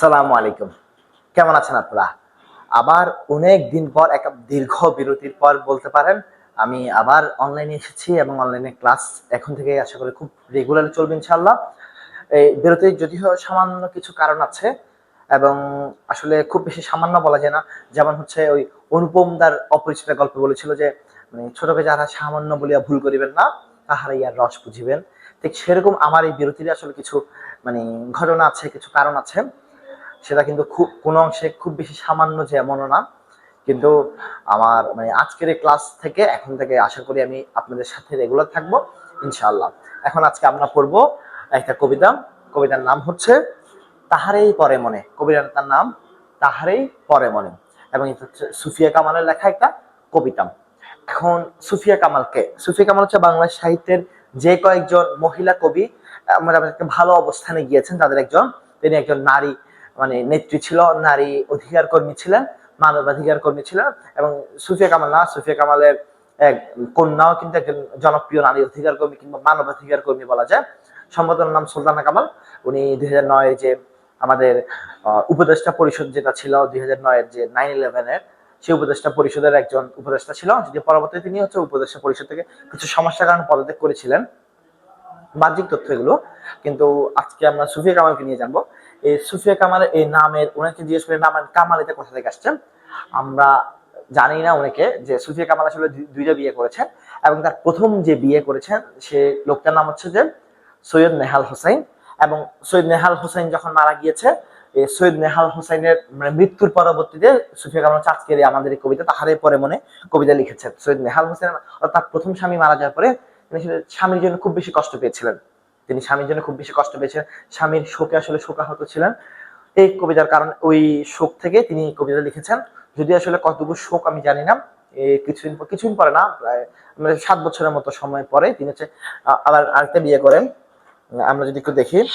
সালামু আলাইকুম। কেমন আছেন আপনারা? আবার অনেক দিন পর, একটা দীর্ঘ বিরতির পর বলতে পারেন, আমি আবার অনলাইনে এসেছি এবং অনলাইনে ক্লাস এখন থেকে আশা করি খুব রেগুলার চলবে ইনশাল্লাহ এই বিরতির যদিও সামান্য কিছু কারণ আছে এবং আসলে খুব বেশি সামান্য বলা যায় না। যেমন হচ্ছে ওই অনুপমদার অপরিচিত গল্প বলেছিল যে মানে ছোটকে যারা সামান্য বলিয়া ভুল করিবেন না তাহারা ইয়ার রস বুঝিবেন। ঠিক সেরকম আমার এই বিরতির আসলে কিছু মানে ঘটনা আছে, কিছু কারণ আছে। সেটা কিন্তু খুব, কোনো অংশে খুব বেশি সামান্য যে এমনও না। কিন্তু আমার মানে আজকের এই ক্লাস থেকে, এখন থেকে আশা করি আমি আপনাদের সাথে রেগুলার থাকব, ইনশাআল্লাহ। এখন আজকে আমরা পড়ব একটা কবিতা। কবিতার নাম হচ্ছে, তাহারেই পরে মনে। কবিতার নাম, তাহারেই পরে মনে। এবং এটা হচ্ছে সুফিয়া কামালের লেখা একটা কবিতা। এখন সুফিয়া কামালকে, সুফিয়া কামাল হচ্ছে বাংলা সাহিত্যের যে কয়েকজন মহিলা কবি আমরা ভালো অবস্থানে গিয়েছেন। তাদের একজন, তিনি একজন নারী মানে নেত্রী ছিল, নারী অধিকার কর্মী ছিলেন, মানবাধিকার কর্মী ছিলেন এবং সুফিয়া কামাল না, সুফিয়া কামালের এক কন্যাও কিন্তু একজন জনপ্রিয় নারী অধিকার কর্মী কিংবা মানবাধিকার কর্মী বলা যায়। সম্বোধনার নাম সুলতানা কামাল। উনি দুই হাজার নয় যে আমাদের উপদেষ্টা পরিষদ যেটা ছিল, দুই হাজার নয়ের যে নাইন ইলেভেনের সেই উপদেষ্টা পরিষদের একজন উপদেষ্টা ছিল যদি পরবর্তীতে তিনি হচ্ছে উপদেষ্টা পরিষদ থেকে কিছু সমস্যার কারণে পদত্যাগ করেছিলেন। বাহ্যিক তথ্য এগুলো, কিন্তু আজকে আমরা সুফিয়া কামালকে নিয়ে জানব। এই সুফিয়া কামালের এই নামের ওনাকে জিজ্ঞেস করে নাম কামাল এটা কোথা থেকে আসছেন আমরা জানি না অনেকে যে সুফিয়া কামাল আসলে দুইটা বিয়ে করেছেন এবং তার প্রথম যে বিয়ে করেছেন সে লোকটার নাম হচ্ছে যে সৈয়দ নেহাল হোসেন এবং সৈয়দ নেহাল হোসেন যখন মারা গিয়েছে সৈয়দ নেহাল হোসেনের মানে মৃত্যুর পরবর্তীতে সুফিয়া কামাল আজকের আমাদের এই কবিতা, তাহারে পরে মনে কবিতা লিখেছেন সৈয়দ নেহাল হোসেন তার প্রথম স্বামী মারা যাওয়ার পরে তিনি স্বামীর জন্য খুব বেশি কষ্ট পেয়েছিলেন। তিনি স্বামীর জন্য খুব বেশি কষ্ট পেয়েছেন। স্বামীর শোকে আসলে শোকাহত ছিলেন। এই কবিতার কারণ ওই শোক থেকে তিনি কবিতা লিখেছেন। যদি আসলে কতটুকু শোক আমি জানি না কিছুদিন পর- কিছুদিন পরে না, প্রায় মানে সাত বছরের মতো সময় পরে তিনি হচ্ছে আবার আরেকটা বিয়ে করেন। আমরা যদি একটু দেখি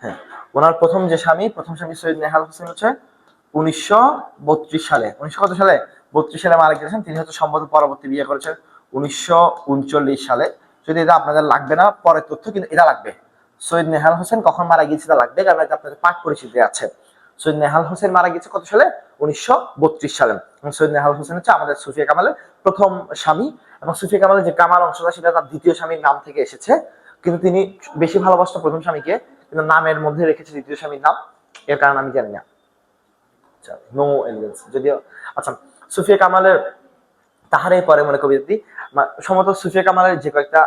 হ্যাঁ ওনার প্রথম যে স্বামী, প্রথম স্বামী সৈয়দ নেহাল হোসেন হচ্ছে উনিশশো বত্রিশ সালে। উনিশশো কত সালে? বত্রিশ সালে মারা গেছেন তিনি হচ্ছে সম্ভবত পরবর্তী বিয়ে করেছেন। উনিশশো উনচল্লিশ সালে। যদি এটা আপনাদের লাগবে না, পরের তথ্য কিন্তু এটা লাগবে। সৈয়দ নেহাল হোসেন কখন মারা গিয়েছে এটা লাগবে, কারণ এটা আপনাদের পাঠ পরিচিতি আছে। সৈয়দ নেহাল হোসেন মারা গেছে কত সালে? উনিশশো বত্রিশ সালে। সৈয়দ নেহাল হোসেন হচ্ছে আমাদের সুফিয়া কামালের প্রথম স্বামী। এবং সুফিয়া কামালের যে কামাল অংশটা, সেটা তার দ্বিতীয় স্বামীর নাম থেকে এসেছে। কিন্তু তিনি বেশি ভালোবাসত প্রথম স্বামীকে। কিন্তু নামের মধ্যে রেখেছে দ্বিতীয় স্বামীর নাম। এর কারণ আমি জানি না। নো এলিগেন্স যদিও আচ্ছা সুফিয়া কামালের পরে সম্ভবত সুফিয়া কামালের যে কয়েকটা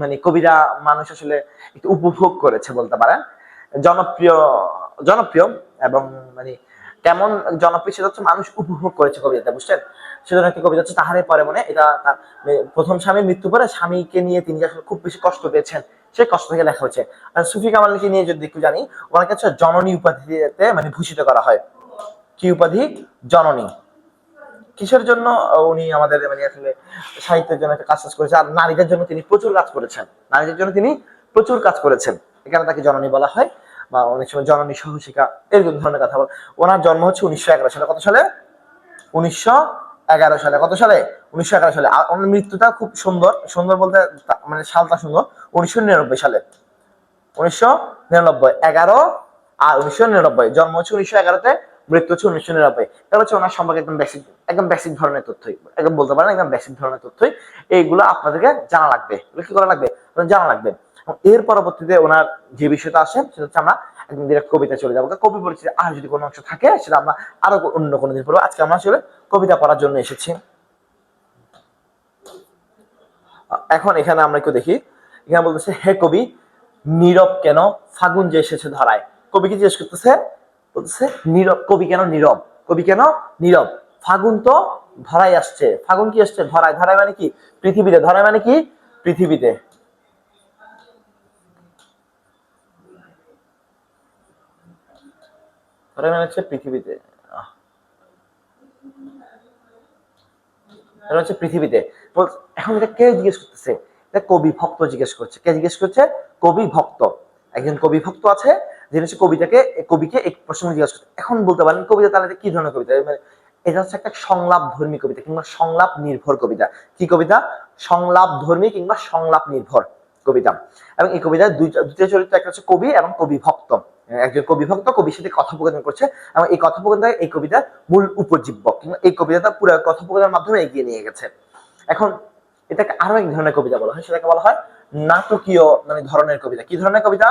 মানে কবিতা মানুষ আসলে একটু উপভোগ করেছে বলতে পারেন। জনপ্রিয় জনপ্রিয় এবং মানে কেমন জনপ্রিয় সেটা হচ্ছে মানুষ উপভোগ করেছে কবিতাটা বুঝছেন? সেজন্য একটি কবিতা হচ্ছে তাহারে পরে মনে, এটা তার মানে প্রথম স্বামীর মৃত্যু পরে স্বামীকে নিয়ে তিনি আসলে খুব বেশি কষ্ট পেয়েছেন। সেই কষ্ট থেকে লেখা হয়েছে। আর সুফি কামালকে নিয়ে যদি একটু জানি ওনাকে হচ্ছে জননী উপাধিতে মানে ভূষিত করা হয়। কি উপাধি? জননী। কিসের জন্য? উনি আমাদের মানে আসলে সাহিত্যের জন্য একটা কাজ করেছে আর নারীদের জন্য তিনি প্রচুর কাজ করেছেন। নারীদের জন্য তিনি প্রচুর কাজ করেছেন। এখানে তাকে জননী বলা হয়, বা অনেক সময় জননী সহশিকা, এরকম ধরনের কথা বল। ওনার জন্ম হচ্ছে উনিশশো এগারো সালে। কত সালে? উনিশশো এগারো সালে, কত সালে? উনিশশো এগারো সালে। ওনার মৃত্যুটা খুব সুন্দর। সুন্দর বলতে মানে সালটা সুন্দর। উনিশশো নিরানব্বই সালে। উনিশশো নিরানব্বই, এগারো আর উনিশশো নিরানব্বই। জন্ম হচ্ছে উনিশশো এগারোতে, মৃত্যু হচ্ছে উনিশশো নিরানব্বই। এটা হচ্ছে ওনার সম্পর্কে একদম বেসিক একদম বেসিক ধরনের তথ্যই। একদম বলতে পারেন একদম বেসিক ধরনের তথ্যই। এইগুলো আপনাদেরকে জানা লাগবে। কি করা লাগবে? জানা লাগবে। এর পরবর্তীতে ওনার যে বিষয়টা আসে সেটা হচ্ছে আমরা একদম ডিরেক্ট কবিতা চলে যাব। কবি পরিচিতি আর যদি কোনো অংশ থাকে, সেটা আমরা আরও অন্য কোনো দিন পড়ব। আজকে আমরা আসলে কবিতা পড়ার জন্য এসেছি। এখন এখানে আমরা একটু দেখি। এখানে বলতেছে, হে কবি, নীরব কেন ফাগুন যে এসেছে ধরায়? কবি কি জিজ্ঞেস করতেছে? বলতেছে, নীরব, কবি কেন নীরব? কবি কেন নীরব? ফাগুন তো ধরাই আসছে। ফাগুন কি আসছে? ধরায়। ধরায় মানে কি? পৃথিবীতে। ধরায় মানে কি? পৃথিবীতে। ধরায় মানে হচ্ছে পৃথিবীতে এটা হচ্ছে পৃথিবীতে। এখন এটা কে জিজ্ঞেস করতেছে? এটা কবি ভক্ত জিজ্ঞেস করছে। কে জিজ্ঞেস করছে? কবি ভক্ত। একজন কবি ভক্ত আছে, যিনি হচ্ছে কবিতাকে, কবিকে এই প্রশ্ন জিজ্ঞেস করছে। এখন বলতে পারেন, কবিতা তাহলে কি ধরনের কবিতা? মানে এটা হচ্ছে একটা সংলাপ ধর্মী কবিতা কিংবা সংলাপ নির্ভর কবিতা। কি কবিতা? সংলাপ ধর্মী কিংবা সংলাপ নির্ভর কবিতা। এবং এই কবিতায় দুইটা দুইটা চরিত্র, একটা হচ্ছে কবি এবং কবি ভক্ত। একজন কবি ভক্ত কবির সাথে কথোপকথন করছে, এবং এই কথোপকথন এই কবিতার মূল উপজীব্য, কিংবা এই কবিতাটা পুরো কথোপকথনের মাধ্যমে এগিয়ে নিয়ে গেছে। এখন এটাকে আরও এক ধরনের কবিতা বলা হয়, সেটাকে বলা হয় নাটকীয় মানে ধরনের কবিতা। কি ধরনের কবিতা?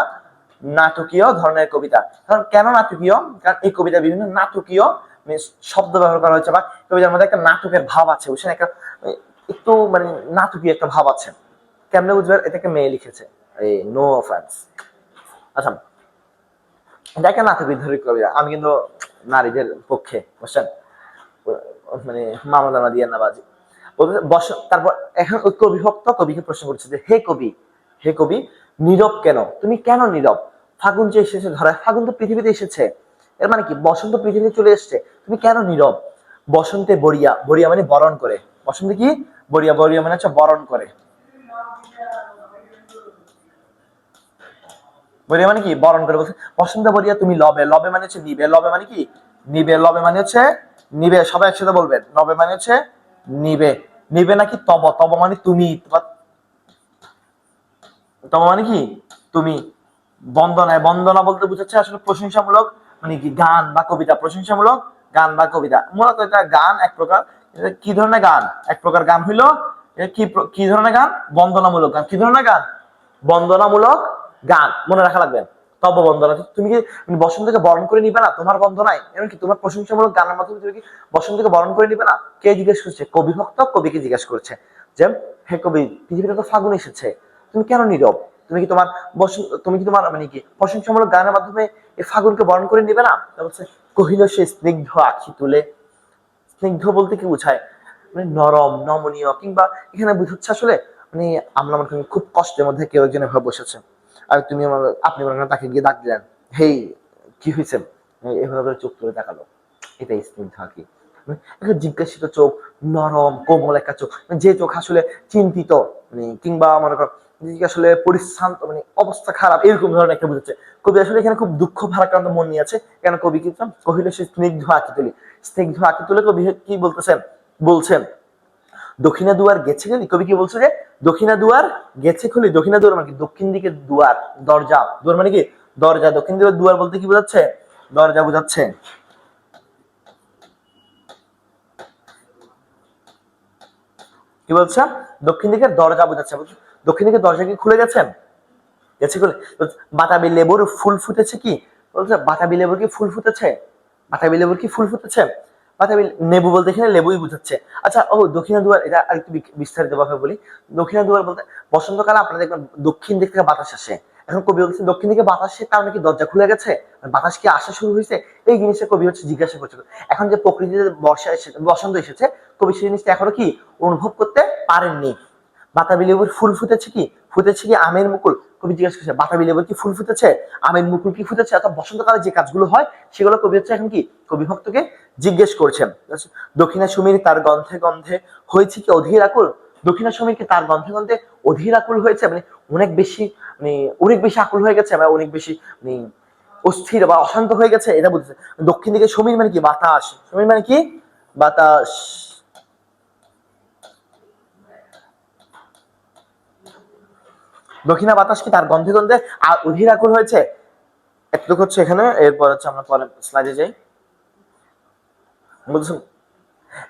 নাটকীয় ধরনের কবিতা। কারণ কেন নাটকীয়? কারণ এই কবিতা বিভিন্ন নাটকীয় মানে শব্দ ব্যবহার করা হয়েছে, বা কবিতার মধ্যে একটা নাটকের ভাব আছে, বুঝছেন? একটা, একটু মানে নাটকীয় একটা ভাব আছে। কেমনে বুঝবেন? এটাকে মেয়ে লিখেছে। এই নো অফেন্স আচ্ছা এটা একটা নাটক বিদ্রোহী কবিতা আমি কিন্তু নারীদের পক্ষে, বুঝছেন? মানে মামা দানা দিয়ে না বাজি। তারপর এখন ওই কবি ভক্ত কবিকে প্রশ্ন করছে যে, হে কবি হে কবি, নীরব কেন? তুমি কেন নীরব? ফাগুন যে এসেছে ধরায় ফাগুন তো পৃথিবীতে এসেছে। এর মানে কি? বসন্ত পৃথিবীতে চলে এসেছে। তুমি কেন নীরব? বসন্তে বরিয়া বরিয়া মানে বরণ করে। বসন্তে কি? বরিয়া বরিয়া মানে হচ্ছে বরণ করে। বরিয়া মানে কি? বরণ করে বলছে বসন্ত বরিয়া তুমি লবে। লবে মানে হচ্ছে নিবে। লবে মানে কি? নিবে। লবে মানে হচ্ছে নিবে। সবাই একসাথে বলবেন। লবে মানে হচ্ছে নিবে। নিবে নাকি তব? তব মানে তুমি। তব মানে কি? তুমি। বন্দনায়। বন্দনা বলতে বুঝাচ্ছে আসলে প্রশংসামূলক মানে কি? গান বা কবিতা। প্রশংসামূলক গান বা কবিতা। মূলত এটা গান এক প্রকার। কি ধরনের গান? এক প্রকার গান হইল কি কি ধরনের গান? বন্দনামূলক গান। কি ধরনের গান? বন্দনামূলক গান মনে রাখা লাগবে। তব বন্দনা তুমি কি বসন্তকে বরণ করে নিবে না? তোমার বন্দনায় এমনকি তোমার প্রশংসামূলক গানের মাধ্যমে তুমি কি বসন্তকে বরণ করে নিবে না? কে জিজ্ঞেস করছে? কবি ভক্ত? কবিকে জিজ্ঞেস করছে যে, হে কবি, পৃথিবীতে তো ফাগুন এসেছে। তুমি কেন নীরব? তুমি কি তোমার তুমি কি তোমার মানে কি প্রশংসামূলক গানের মাধ্যমে এই ফাগুনকে বরণ করে নিবে না? বলছে, কহিল সে স্নিগ্ধ আখি তুলে। স্নিগ্ধ বলতে কি বোঝায়? মানে নরম, নমনীয়, কিংবা এখানে বুঝাচ্ছে আসলে মানে আমরা মনে খুব কষ্টের মধ্যে কেউ একজন বসেছে। আর তুমি আমার, আপনি মনে তাকে গিয়ে ডাক দিলেন, হেই, কি হয়েছে এভাবে চোখ তুলে তাকালো। এটাই স্নিগ্ধ আঁকি মানে একটা জিজ্ঞাসিত চোখ, নরম, কোমল একটা চোখ মানে যে চোখ আসলে চিন্তিত মানে কিংবা মনে করো আসলে পরিশ্রান্ত মানে অবস্থা খারাপ, এরকম ধরনের একটা বুঝেছে কবি আসলে এখানে খুব দুঃখ ভারাক্রান্ত মন নিয়ে আছে। কেন কবি কি কহিল সে স্নিগ্ধ আঁকি তুলি। স্নিগ্ধ আঁকি তুলে কবি কি বলতেছেন? বলছেন, দক্ষিণা দুয়ার গেছে খুলি কবি কি বলছে যে দক্ষিণা দুয়ার গেছে খুলি, দক্ষিণা দুয়ার মানে কি? দক্ষিণ দিকে দুয়ার, দরজা। দুয়ার মানে কি? দরজা। দক্ষিণ দিকের দুয়ার বলতে কি বোঝাচ্ছে? দরজা বোঝাচ্ছে। কি বলছে? দক্ষিণ দিকের দরজা বোঝাচ্ছে। দক্ষিণ দিকের দরজা কি খুলে গেছেন গেছে খুলে। বাতাবি লেবুর ফুল ফুটেছে কি? বলছে, বাতাবি লেবুর কি ফুল ফুটেছে? বাতাবি লেবুর কি ফুল ফুটেছে? বাতাবি লেবু বলতে এখানে লেবুই বুঝাচ্ছে। আচ্ছা ও দক্ষিণা দুয়ার, এটা আরেকটু একটু বিস্তারিত ভাবে বলি। দক্ষিণা দুয়ার বলতে বসন্তকালে, আপনারা দেখবেন দক্ষিণ দিক থেকে বাতাস আসে। এখন কবি বলছে, দক্ষিণ দিকে বাতাসে কারণে কি দরজা খুলে গেছে? বাতাস কি আসা শুরু হয়েছে? এই জিনিসটা কবি হচ্ছে জিজ্ঞাসা করছে। এখন যে প্রকৃতিতে বর্ষা এসেছে, বসন্ত এসেছে, কবি সেই জিনিসটা এখনও কি অনুভব করতে পারেননি? বাতাবি লেবুর ফুল ফুটেছে কি? ফুটেছে কি আমের মুকুল? কবি জিজ্ঞাসা করছে, বাতাবি লেবুর কি ফুল ফুটেছে? আমের মুকুল কি ফুটেছে? অর্থাৎ বসন্তকালে যে কাজগুলো হয়, সেগুলো কবি হচ্ছে এখন কি? কবি ভক্তকে জিজ্ঞেস করছেন। দক্ষিণা সুমির তার গন্ধে গন্ধে হয়েছে কি অধীর আকুল? দক্ষিণা সুমির কি তার গন্ধে গন্ধে অধীর আকুল হয়েছে? মানে অনেক বেশি মানে অনেক বেশি আকুল হয়ে গেছে বা অনেক বেশি মানে অস্থির বা অশান্ত হয়ে গেছে, এটা বলতেছে দক্ষিণ দিকে সমীর মানে কি? বাতাস। সমীর মানে কি? বাতাস। দক্ষিণা বাতাস কি তার গন্ধে গন্ধে? আর অধীর আকুল হয়েছে? এতটুকু হচ্ছে এখানে, এরপর হচ্ছে আমরা পরে স্লাইডে যাই। বুঝছেন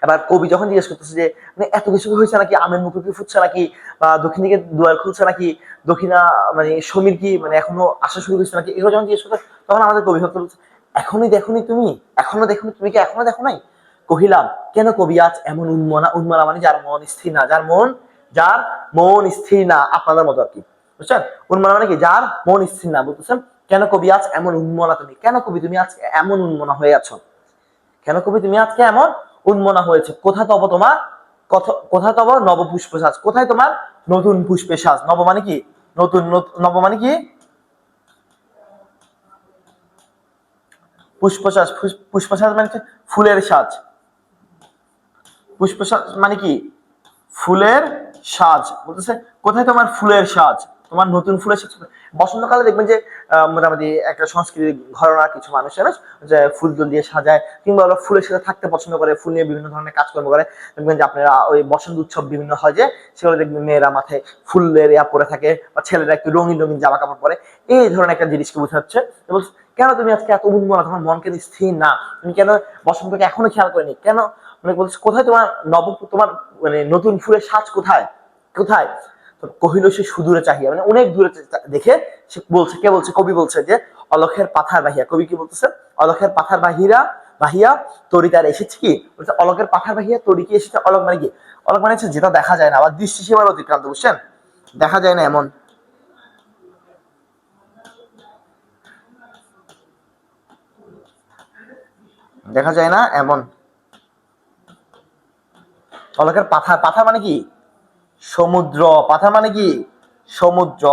এবার কবি যখন জিজ্ঞেস করতেছে যে মানে এত কিছু হয়েছে নাকি? আমের মুখে কি ফুটছে নাকি? বা দক্ষিণ দিকে দুয়ার খুলছে নাকি? দক্ষিণা মানে সমীর কি মানে এখনও আসা শুরু হয়েছে নাকি? এগুলো যখন জিজ্ঞেস করতে তখন আমাদের কবি ভক্ত বলছে, এখনই দেখোনি তুমি? এখনও দেখোনি? তুমি কি এখনও দেখো নাই? কহিলাম, কেন কবি, আজ এমন উন্মনা উন্মনা মানে যার মন স্থির না, যার মন যার মন স্থির না? আপনাদের মতো আর কি। বুঝছেন? উন্মনা মানে কি? যার মন স্থির না বলতেছেন কেন কবি আজ এমন উন্মনা তুমি? কেন কবি তুমি আজ এমন উন্মনা হয়ে আছো? কেন কবি তুমি আজকে এমন উন্মনা হয়েছে? কোথায় তব তোমার? কোথায় তব নব পুষ্প সাজ কোথায় তোমার? নতুন পুষ্পে সাজ নব মানে কি? নতুন নব মানে কি? পুষ্প সাজ পুষ্প সাজ মানে? ফুলের সাজ। পুষ্প সাজ মানে কি? ফুলের সাজ। বলতেছে কোথায় তোমার ফুলের সাজ? তোমার নতুন ফুল এসেছে বসন্তকালে দেখবেন যে মোটামুটি একটা সংস্কৃতি ঘরনা কিছু মানুষ যে ফুল টুল দিয়ে সাজায়, কিংবা ওরা ফুলের সাথে থাকতে পছন্দ করে, ফুল নিয়ে বিভিন্ন ধরনের কাজকর্ম করে। দেখবেন যে আপনারা ওই বসন্ত উৎসব বিভিন্ন হয় যে, সেগুলো দেখবেন মেয়েরা মাথায় ফুলের ইয়া পরে থাকে, বা ছেলেরা একটু রঙিন রঙিন জামা কাপড় পরে। এই ধরনের একটা জিনিসকে বোঝাচ্ছে। এবং কেন তুমি আজকে এত উন্মনা তোমার মনকে স্থির না? তুমি কেন বসন্তকে এখনও খেয়াল করেনি? কেন? মানে বলছে, কোথায় তোমার নব তোমার মানে নতুন ফুলের সাজ কোথায়? কোথায়? কহিল সে সুদূরে চাহিয়া মানে অনেক দূরে দেখে সে বলছে, কে বলছে? কবি বলছে যে, অলখের পাথার বাহিয়া। কবি কি বলতেছে? অলখের পাথার বাহিরা, বাহিয়া তরি তার এসেছে কি? বলছে অলকের পাথার বাহিয়া তরি কি এসেছে? অলক মানে কি? অলক মানে হচ্ছে যেটা দেখা যায় না, আবার দৃষ্টি সীমার অতিক্রান্ত, বুঝছেন? দেখা যায় না এমন। দেখা যায় না এমন। অলকের পাথার পাথার মানে কি? সমুদ্র পাথার মানে কি? সমুদ্র।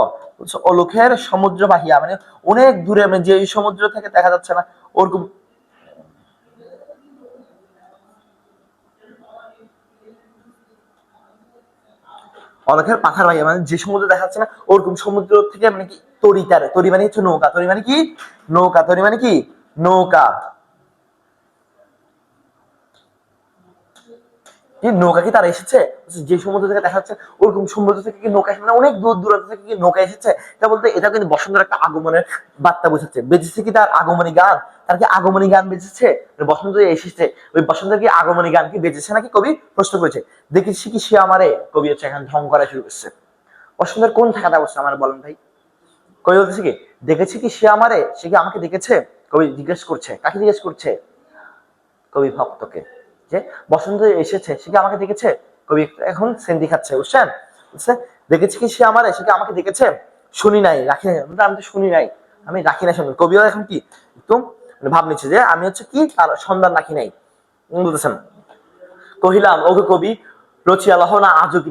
অলুখের সমুদ্র বাহিয়া মানে অনেক দূরে মানে যে সমুদ্র থেকে দেখা যাচ্ছে না, ওরকম। অলখের পাথার বাহিয়া মানে যে সমুদ্র দেখা যাচ্ছে না, ওরকম সমুদ্র থেকে মানে কি, তরি তার, তরি মানে হচ্ছে নৌকা, তরি মানে কি? নৌকা, তরি মানে কি? নৌকা। কি নৌকা কি তারা এসেছে? যে সমুদ্র থেকে দেখা যাচ্ছে, ওরকম সমুদ্র থেকে কি নৌকা এসেছে? মানে অনেক দূর দূরান্ত থেকে কি নৌকা এসেছে? এটা বলতে এটা কিন্তু বসন্তের একটা আগমনের বার্তা বোঝাচ্ছে। বেঁচেছে কি তার আগমনী গান? তার কি আগমনী গান বেঁচেছে? মানে বসন্ত এসেছে, ওই বসন্তের কি আগমনী গান কি বেঁচেছে নাকি কবি প্রশ্ন করেছে? দেখেছি কি সে আমারে? কবি হচ্ছে এখন ঢং করা শুরু করছে। বসন্তের কোন থাকাটা বসছে আমার বলেন ভাই? কবি বলতেছে কি, দেখেছি কি সে আমারে? সে কি আমাকে দেখেছে কবি জিজ্ঞেস করছে, কাকে জিজ্ঞেস করছে? কবি ভক্তকে। যে বসন্ত এসেছে, সে কি আমাকে দেখেছে? কবি এখন সেন্দি খাচ্ছে, বুঝছেন? বুঝছে? দেখেছি কি সে আমার? সে কি আমাকে দেখেছে? শুনি নাই, রাখি আমি তো শুনি নাই, আমি রাখি না শুনি কবিও এখন কি? একটু মানে ভাব নিচ্ছে যে আমি হচ্ছে কি? তার সন্ধান রাখি নাই। বলতেছেন। কহিলাম ওকে কবি রচিয়া লহ না আজও কি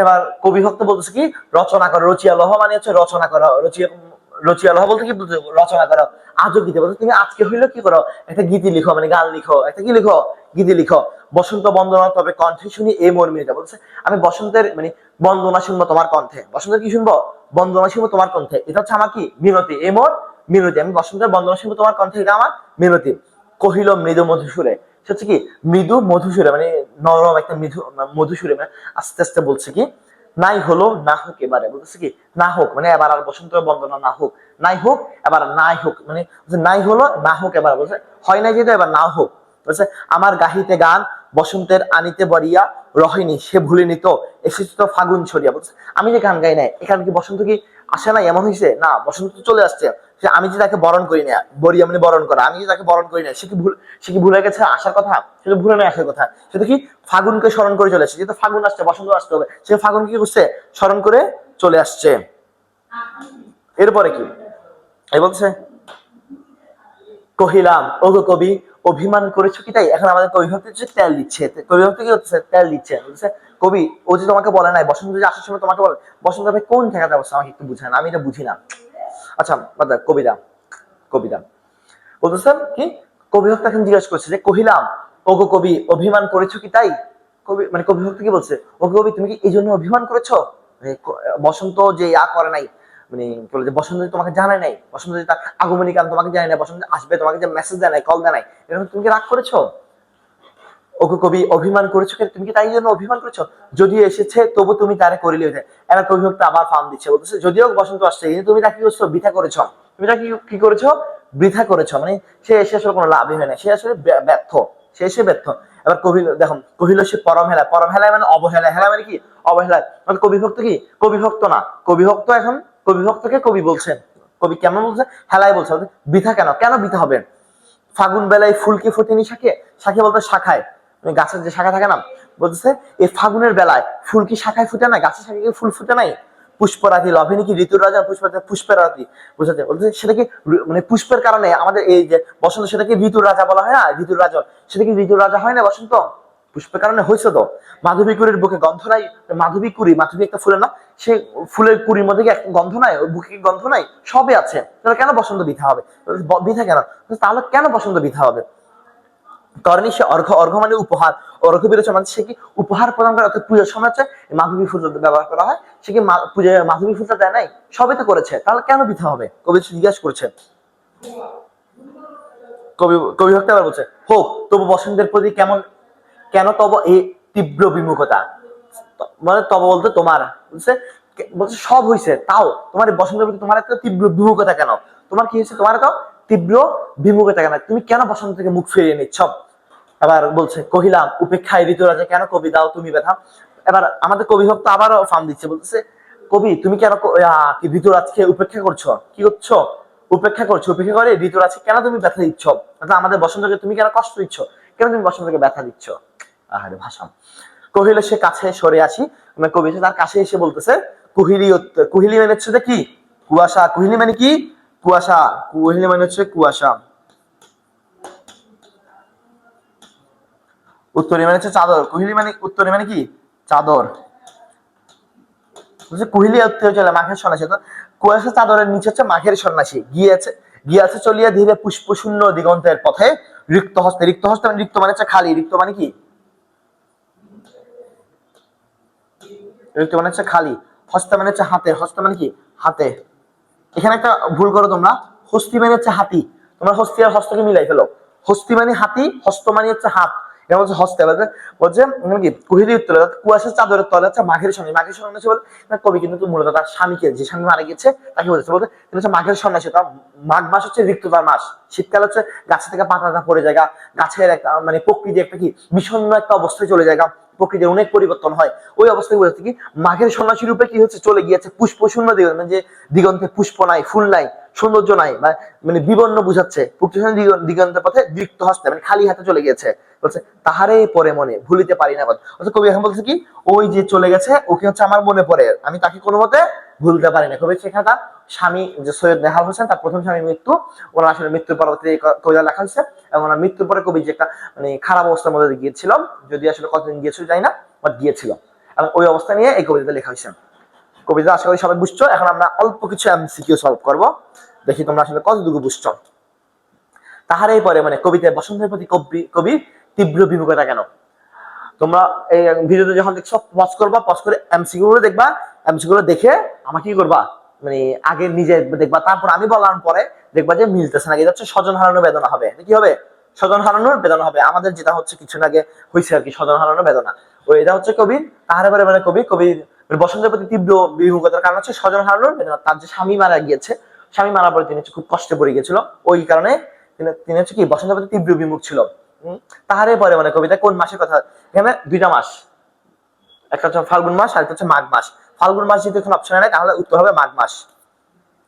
এবার কবি ভক্ত বলতেছে কি, রচনা করো রচিয়া লহ মানে হচ্ছে রচনা করো রচিয়া রচিয়া লহ বলতে কি রচনা করো। আজও গীতে বলতে তুমি আজকে হইল কি করো? একটা গীতি লিখো মানে গান লিখো, একটা কি লিখো? গীতি লিখো, বসন্ত বন্দনা, তবে কণ্ঠে শুনি এই মর্মিতা বলছে, আমি বসন্তের মানে বন্দনা শুনব তোমার কণ্ঠে। বসন্তের কি শুনব? বন্দনা শুনব তোমার কণ্ঠে। এটা হচ্ছে আমার কি? মিনতি। এই মোর মিনতি। আমি বসন্তের বন্দনা শুনব তোমার কণ্ঠে, এটা আমার মিনতি। কহিল মৃদু মধুসুরে। সে হচ্ছে কি? মৃদু মধুসুরে মানে নরম একটা মৃদু, মধুসুরে মানে আস্তে আস্তে বলছে কি? নাই হলো, না হোক এবারে। বলতেছে কি? না হোক মানে এবার আর বসন্ত বন্দনা না হোক। নাই হোক, এবার নাই হোক। মানে নাই হলো, না হোক এবার। বলছে, হয় নাই যেহেতু, এবার না হোক। বলছে, আমার গাহিতে গান, বসন্তের আনিতে বরিয়া রহিনী সে ভুলিনি তো এসেছে তো ফাগুন ছড়িয়া। বলছে, আমি যে গান গাই নাই, এখানে কি বসন্ত কি আসে না এমন হয়েছে না, বসন্ত তো চলে আসছে, সে আমি যে তাকে বরণ করি না বরিয়া মানে বরণ করা, আমি যে তাকে বরণ করি না সে কি ভুল, সে কি ভুলে গেছে আসার কথা? সে তো ভুলে না আসার কথা, সে তো কি ফাগুনকে স্মরণ করে চলে আসছে যেহেতু ফাগুন আসছে, বসন্ত আসতে হবে, সে ফাগুন কি করছে, স্মরণ করে চলে আসছে। এরপরে কি? এ বলছে, কহিলাম, ওগো কবি অভিমান করেছ কি? তাই? এখন আমাদের কবি ভক্তি হচ্ছে তেল দিচ্ছে। ভক্তি কি হচ্ছে? তেল দিচ্ছে। বলছে, কবি, ও যে তোমাকে বলে নাই, বসন্ত যে আসার সময় তোমাকে বলে, বসন্ত ভাই কোন ঠেকাতে অবস্থা আমাকে একটু বুঝান আমি এটা বুঝি না। আচ্ছা বাদ কবিতা কবিতা বলতেছেন কি? কবি ভক্ত এখন জিজ্ঞাসা করছে যে কহিলাম ওগো কবি, অভিমান করেছ কি তাই? কবি মানে কবি ভক্ত কি বলছে? ওগো কবি, তুমি কি এই জন্য অভিমান করেছ? বসন্ত যে ইয়া করে নাই মানে বলে যে বসন্ত তোমাকে জানায় নাই, বসন্ত তার আগমনী কাল তোমাকে জানায় নাই, বসন্ত আসবে, তোমাকে যে মেসেজ দেয় নাই কল দেয় নাই, এরকম তুমি কি রাগ করেছ? ওকে কবি অভিমান করেছ? তুমি কি তাই জন্য অভিমান করেছ? যদিও এসেছে, তবু তুমি তারে করিলে এবার কবি ভক্ত আবার ফার্ম দিচ্ছে, বলতেছে, যদিও বসন্ত আসছে, কিন্তু তুমি তাকে কি করছ? বৃথা করেছ। তুমি তাকে কি- করেছ? বৃথা করেছ মানে সে এসে আসলে কোনো লাভই হয় না, সে আসলে ব্যর্থ, সে এসে ব্যর্থ। এবার কবি, দেখুন কহিল সে পরম হেলা পরম হেলায় মানে অবহেলা, হেলা মানে কি? অবহেলা মানে কবিভক্ত কি? কবিভক্ত না, কবিভক্ত এখন কবিভক্তকে কবি বলছেন। কবি কেমন বলছে হেলায় বলছে বলছে, বৃথা কেন? কেন বৃথা হবে? ফাগুন বেলায় ফুল কি ফোটেনি শাখে? শাখে বলতে শাখায়। গাছের যে শাখা থাকে না? বলতেছে এই ফাগুনের বেলায় ফুল কি শাখায় ফুটে না গাছের শাখায় ফুল ফুটে নাই? পুষ্পরাতি লভেনি কি ঋতুর রাজা? পুষ্পরাতি পুষ্পের রাতি বুঝাতে বলতে সেটা কি মানে পুষ্পের কারণে আমাদের এই যে বসন্ত সেটাকে ঋতুর রাজা বলা হয় না? ঋতুর রাজা সেটা কি ঋতুর রাজা হয় না বসন্ত? পুষ্পের কারণে হয়েছে তো। মাধবী কুড়ির বুকে গন্ধ নাই, মাধবী কুড়ি, মাধবী একটা ফুলের না, সে ফুলের কুড়ির মধ্যে কি একটা গন্ধ নাই বুকে গন্ধ নাই? সবই আছে। তাহলে কেন বসন্ত বৃথা হবে? ব- বৃথা কেন? তাহলে কেন বসন্ত বৃথা হবে? তরণী সে অর্ঘ অর্ঘ মানে উপহার। অরক্ষ বিরোচন মানে সে কি উপহার প্রদান করে, অর্থাৎ পুজোর সময় হচ্ছে মাধবী ফুল ব্যবহার করা হয়, সে কি পূজায় মাধবী ফুলটা দেয় নাই? সবই তো করেছে। তাহলে কেন বৃথা হবে? কবি জিজ্ঞাসা করছে। কবি কবি ভক্ত আবার বলছে, হোক, তবু বসন্তের প্রতি কেমন কেন তব এই তীব্র বিমুখতা? মানে তব বলতে তোমার, বুঝছে? বলছে, সব হইছে, তাও। তোমার বসন্তের প্রতি তোমার এত তীব্র বিমুখতা কেন? তোমার কি হয়েছে তোমার এত তীব্র বিমুখতা কেন? তুমি কেন বসন্ত থেকে মুখ ফিরিয়ে নিচ্ছ? আবার বলছে, কহিলাম, উপেক্ষায় ঋতুরাজে, কেন কবি দাও তুমি ব্যথা? এবার আমাদের কবি ভক্ত আবারও ফার্ম দিচ্ছে, বলতেছে, কবি, তুমি কেন ক- ঋতুরাজকে উপেক্ষা করছ? কি করছ? উপেক্ষা করছ, উপেক্ষা করে ঋতুরাজকে কেন তুমি ব্যথা দিচ্ছ? আমাদের বসন্তকে তুমি কেন কষ্ট দিচ্ছ? কেন তুমি বসন্তকে ব্যথা দিচ্ছ? আহারে ভাষা। কহিল, সে কাছে সরে আসি। মানে কবি তার কাছে এসে বলতেছে, কুহিলি কুহিলি মানে হচ্ছে কি? কুয়াশা। কুহিলি মানে কি? কুয়াশা। কুহিলি মানে হচ্ছে কুয়াশা। উত্তরি মানে হচ্ছে চাদর। কুহিলি মানে উত্তরি মানে কি? চাদর। কুহিলি উত্তরে চলে মাখের সন্ন্যাসী। কুয়াশা চাদরের নিচে হচ্ছে মাখের সন্ন্যাসী। গিয়েছে, গিয়াছে চলিয়া ধীরে পুষ্প শূন্য দিগন্তের পথে। রিক্ত হস্তে রিক্ত হস্তে মানে রিক্ত মানে হচ্ছে খালি। রিক্ত মানে কি? রিক্ত মানে হচ্ছে খালি। হস্ত মানে হচ্ছে হাতে। হস্ত মানে কি? হাতে। এখানে একটা ভুল করো তোমরা। হস্তি মানে হচ্ছে হাতি। তোমরা হস্তি আর হস্তকে মিলাই ফেলো। হস্তি মানে হাতি, হস্ত মানে হচ্ছে হাত। বলছে হস্তে বলছে মানে কি অর্থাৎ কুয়াশার চাদরের তলে হচ্ছে মাঘের সঙ্গে মাঘের না, কবি কিন্তু মূলত তার স্বামীকে, যে স্বামী মারা গেছে তাকে বলতে হচ্ছে মাঘের সন্ন্যাসী তার মাঘ মাস হচ্ছে ঋতুতার মাস। শীতকাল হচ্ছে গাছে থেকে পাতাটা পড়ে যায় গাছের একটা মানে প্রকৃতি একটা কি, বিষণ্ণ একটা অবস্থায় চলে যায় প্রকৃতির অনেক পরিবর্তন হয়। ওই অবস্থায় বলছে কি, মাঘের সন্ন্যাসী রূপে কি হচ্ছে, চলে গিয়েছে পুষ্প শূন্য দিগন্ত মানে যে দিগন্তে পুষ্প নাই, ফুল নাই সৌন্দর্য নাই, বা মানে বিবর্ণ বুঝাচ্ছে। পুষ্প দিগন্ত- পথে দৃপ্ত হস্তে মানে খালি হাতে চলে গিয়েছে। বলছে তাহারে পরে মনে, ভুলিতে পারি না কথা অর্থাৎ কবি এখন বলছে কি, ওই যে চলে গেছে, ওকে হচ্ছে আমার মনে পড়ে। আমি তাকে কোনো মতে ভুলতে পারি না। কবি সেখানে তার স্বামী, যে সৈয়দ নেহাল হোসেন, তার প্রথম স্বামী মৃত্যু। ওনার আসলে মৃত্যুর পরবর্তী কবিতা লেখা হয়েছে। এবং ওনার মৃত্যুর পরে কবি যে একটা মানে খারাপ অবস্থার মধ্যে গিয়েছিলাম যদি আসলে কতদিন গিয়েছিল জানি না বাট গিয়েছিল। এবং ওই অবস্থা নিয়ে এই কবিতা লেখা হয়েছে। কবিতা আশা করি সবাই বুঝছ। এখন আমরা অল্প কিছু এমসিকিউ সলভ করব। দেখি তোমরা আসলে কতটুকু বুঝছ। তাহারই পরে মানে কবিতায় বসন্তের প্রতি কবি কবির তীব্র বিমুখতা কেন? তোমরা এই ভিডিওতে যখন দেখছ পজ করবা পজ করে এমসি গুলো দেখবা। এমসি গুলো দেখে আমাকে কি করবা? মানে আগে নিজে দেখবা। তারপর আমি বলার পরে দেখবা যে মিলতেছে না। এটা হচ্ছে স্বজন হারানোর বেদনা হবে। কি হবে? স্বজন হারানোর বেদনা হবে। আমাদের যেটা হচ্ছে কিছু আগে হয়েছে আর কি, স্বজন হারানোর বেদনা। ও এটা হচ্ছে কবি তাহারে পরে মানে কবি কবির বসন্তের প্রতি তীব্র কারণ হচ্ছে স্বজন হারানোর তার যে স্বামী মারা গিয়েছে, স্বামী মারা পরে তিনি খুব কষ্টে পড়ে ওই কারণে তিনি হচ্ছে কি বসন্তের প্রতি তীব্র বিমুখ ছিল। তাহারে পরে মানে কবিতা কোন মাসের কথা? এখানে দুইটা মাস। একটা হচ্ছে ফাল্গুন মাস আর হচ্ছে মাঘ মাস। ফাল্গুন মাস যদি এখন অপশনে নেয় তাহলে উত্তর হবে মাঘ মাস।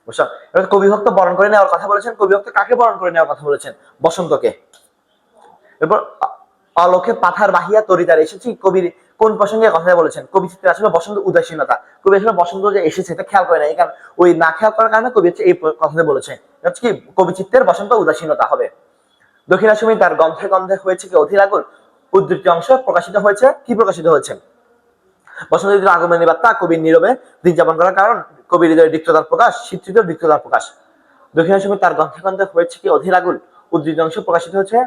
বুঝছ? এবার কবিভক্ত বরণ করে নেওয়ার কথা বলেছেন। কবিভক্ত কাকে বরণ করে নেওয়ার কথা বলেছেন? বসন্তকে। এরপর অলোকে পাথার বাহিয়া তরিদার এসেছি কবির কোন প্রসঙ্গে কথা বলেছেন? কবি চিত্রে আসলে বসন্ত উদাসীনতা। কবি আসলে বসন্ত যে এসেছে, এটা খেয়াল করে না কারণ ওই না খেয়াল করার কারণে কবি হচ্ছে এই কথাটা বলেছে। কি, কবি চিত্রের বসন্ত উদাসীনতা হবে। দক্ষিণাসমী তার গন্ধে গন্ধে হয়েছে কি অধীর আগুন? উদ্ধৃতি অংশ প্রকাশিত হয়েছে। কি প্রকাশিত হয়েছে? বসন্ত ঋতুর আগমনী বার্তা কবির নীরবে দিন যাপন করার কারণ, কবির হৃদয়ের রিক্ততার প্রকাশ শীত ঋতুর রিক্ততার প্রকাশ। দক্ষিণাসমী তার গন্ধে গন্ধে হয়েছে কি অধীর আগুন? উদ্ধৃতি অংশ প্রকাশিত হয়েছে।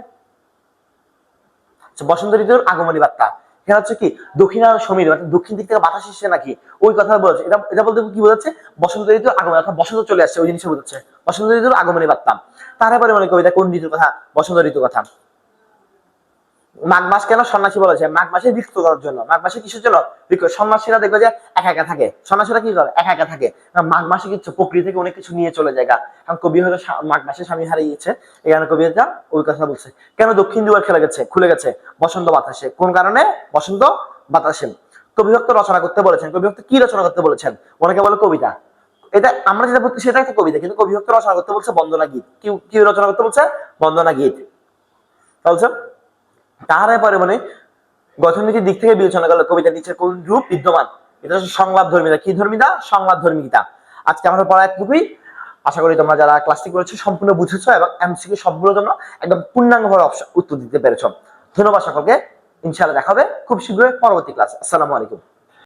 বসন্ত ঋতুর আগমনী বার্তা। এখানে হচ্ছে কি, দক্ষিণা সমীর মানে দক্ষিণ দিক থেকে বাতাস এসছে নাকি? ওই কথা বলছে। এটা এটা বলতে কি বোঝাচ্ছে? বসন্ত ঋতু আগমন, অর্থাৎ বসন্ত চলে আসছে, ওই জিনিসটা বোঝাচ্ছে। বসন্ত ঋতুর আগমনে বার্তা। তারপরে মনে কবিতা কোন ঋতুর কথা? বসন্ত ঋতুর কথা। মাঘ মাস কেন সন্ন্যাসী বলেছে মাঘ মাসে রিক্ত করার জন্য। মাঘ মাসে কিসের জন্য? সন্ন্যাসীরা দেখবে যে একা একা থাকে। সন্ন্যাসীরা কি করে? একা একা থাকে। মাঘ মাসে কিছু প্রকৃতি থেকে অনেক কিছু নিয়ে চলে যায়। এখন কবি হয়তো মাঘ মাসে স্বামী হারিয়েছে। এখানে কবি ওই কথা বলছে। কেন দক্ষিণ দুয়ার খেলে গেছে? খুলে গেছে। বসন্ত বাতাসে। কোন কারণে? বসন্ত বাতাসে। কবিভক্ত রচনা করতে বলেছেন। কবিভক্ত কি রচনা করতে বলেছেন? অনেকে বলে কবিতা। এটা আমরা যেটা বলছি সেটা একটা কবিতা। কিন্তু কবিভক্ত রচনা করতে বলছে বন্দনা গীত। কি রচনা করতে বলছে? বন্দনা গীত। বলছে তাহারে পরে মানে গঠননীতির দিক থেকে বিবেচনা করলে কবিতা নিচের কোন রূপ বিদ্যমান? এটা হচ্ছে সংলাপ ধর্মিতা কি ধর্মিতা? সংলাপ ধর্মিতা আজকে আমাদের পড়া একটুকুই আশা করি তোমরা যারা ক্লাসটি করেছ সম্পূর্ণ বুঝেছ এবং এমসিকিউ সবগুলো তোমরা একদম পূর্ণাঙ্গভাবে উত্তর দিতে পেরেছ। ধন্যবাদ সকলকে। ইনশাআল্লাহ দেখা হবে খুব শীঘ্রই পরবর্তী ক্লাস আসসালামু আলাইকুম।